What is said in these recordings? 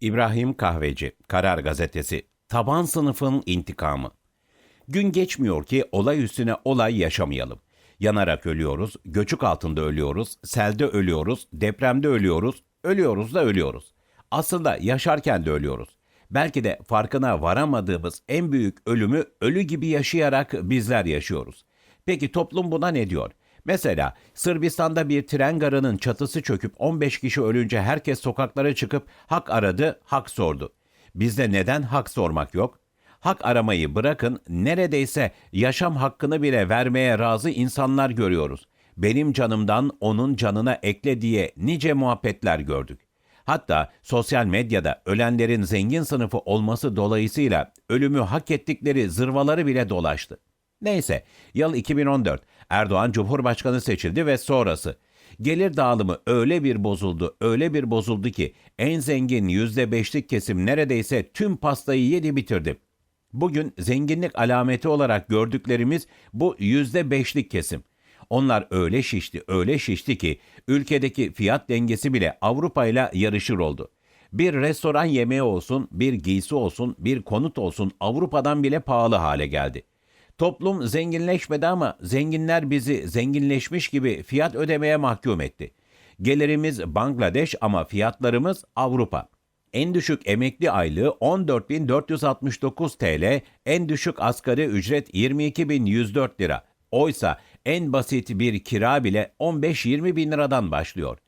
İbrahim Kahveci, Karar Gazetesi, Taban Sınıfın İntikamı. Gün geçmiyor ki olay üstüne olay yaşamayalım. Yanarak ölüyoruz, göçük altında ölüyoruz, selde ölüyoruz, depremde ölüyoruz, ölüyoruz da ölüyoruz. Aslında yaşarken de ölüyoruz. Belki de farkına varamadığımız en büyük ölümü ölü gibi yaşayarak bizler yaşıyoruz. Peki toplum buna ne diyor? Mesela Sırbistan'da bir tren garının çatısı çöküp 15 kişi ölünce herkes sokaklara çıkıp hak aradı, hak sordu. Bizde neden hak sormak yok? Hak aramayı bırakın neredeyse yaşam hakkını bile vermeye razı insanlar görüyoruz. Benim canımdan onun canına ekle diye nice muhabbetler gördük. Hatta sosyal medyada ölenlerin zengin sınıfı olması dolayısıyla ölümü hak ettikleri zırvaları bile dolaştı. Neyse, yıl 2014. Erdoğan Cumhurbaşkanı seçildi ve sonrası. Gelir dağılımı öyle bir bozuldu, öyle bir bozuldu ki en zengin %5'lik kesim neredeyse tüm pastayı yedi bitirdi. Bugün zenginlik alameti olarak gördüklerimiz bu %5'lik kesim. Onlar öyle şişti, öyle şişti ki ülkedeki fiyat dengesi bile Avrupa ile yarışır oldu. Bir restoran yemeği olsun, bir giysi olsun, bir konut olsun Avrupa'dan bile pahalı hale geldi. Toplum zenginleşmedi ama zenginler bizi zenginleşmiş gibi fiyat ödemeye mahkum etti. Gelirimiz Bangladeş ama fiyatlarımız Avrupa. En düşük emekli aylığı 14.469 TL, en düşük asgari ücret 22.104 lira. Oysa en basit bir kira bile 15-20 bin liradan başlıyor.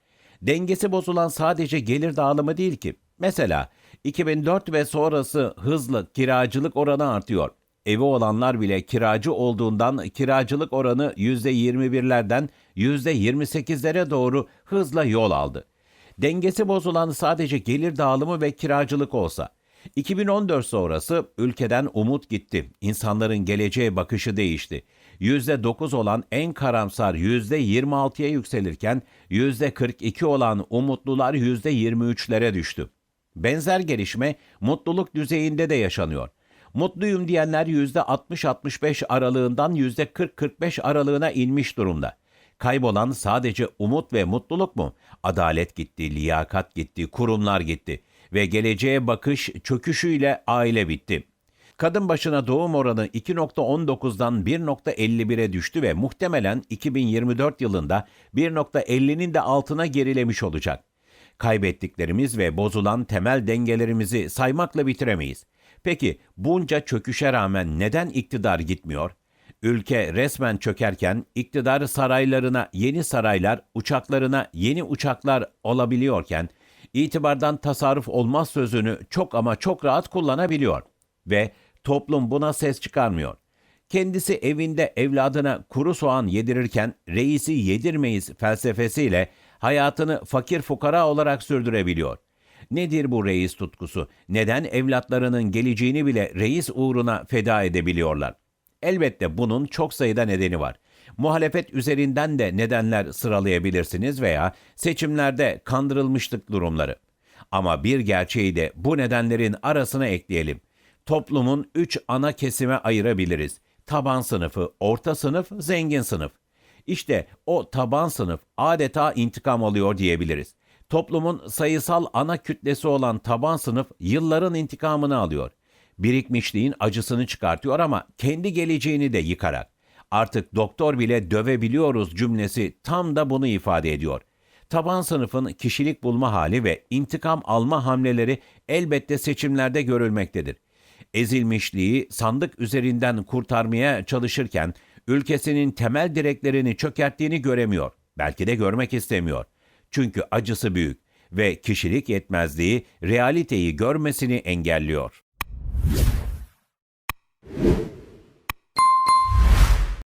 Dengesi bozulan sadece gelir dağılımı değil ki. Mesela 2004 ve sonrası hızlı kiracılık oranı artıyor. Evi olanlar bile kiracı olduğundan kiracılık oranı %21'lerden %28'lere doğru hızla yol aldı. Dengesi bozulan sadece gelir dağılımı ve kiracılık olsa. 2014 sonrası ülkeden umut gitti. İnsanların geleceğe bakışı değişti. %9 olan en karamsar %26'ya yükselirken %42 olan umutlular %23'lere düştü. Benzer gelişme mutluluk düzeyinde de yaşanıyor. Mutluyum diyenler %60-65 aralığından %40-45 aralığına inmiş durumda. Kaybolan sadece umut ve mutluluk mu? Adalet gitti, liyakat gitti, kurumlar gitti ve geleceğe bakış çöküşüyle aile bitti. Kadın başına doğum oranı 2.19'dan 1.51'e düştü ve muhtemelen 2024 yılında 1.50'nin de altına gerilemiş olacak. Kaybettiklerimiz ve bozulan temel dengelerimizi saymakla bitiremeyiz. Peki bunca çöküşe rağmen neden iktidar gitmiyor? Ülke resmen çökerken iktidar saraylarına yeni saraylar, uçaklarına yeni uçaklar olabiliyorken itibardan tasarruf olmaz sözünü çok ama çok rahat kullanabiliyor ve toplum buna ses çıkarmıyor. Kendisi evinde evladına kuru soğan yedirirken reisi yedirmeyiz felsefesiyle hayatını fakir fukara olarak sürdürebiliyor. Nedir bu reis tutkusu? Neden evlatlarının geleceğini bile reis uğruna feda edebiliyorlar? Elbette bunun çok sayıda nedeni var. Muhalefet üzerinden de nedenler sıralayabilirsiniz veya seçimlerde kandırılmışlık durumları. Ama bir gerçeği de bu nedenlerin arasına ekleyelim. Toplumun üç ana kesime ayırabiliriz. Taban sınıfı, orta sınıf, zengin sınıf. İşte o taban sınıf adeta intikam alıyor diyebiliriz. Toplumun sayısal ana kütlesi olan taban sınıf yılların intikamını alıyor. Birikmişliğin acısını çıkartıyor ama kendi geleceğini de yıkarak. Artık doktor bile dövebiliyoruz cümlesi tam da bunu ifade ediyor. Taban sınıfın kişilik bulma hali ve intikam alma hamleleri elbette seçimlerde görülmektedir. Ezilmişliği sandık üzerinden kurtarmaya çalışırken ülkesinin temel direklerini çökerttiğini göremiyor. Belki de görmek istemiyor. Çünkü acısı büyük ve kişilik yetmezliği realiteyi görmesini engelliyor.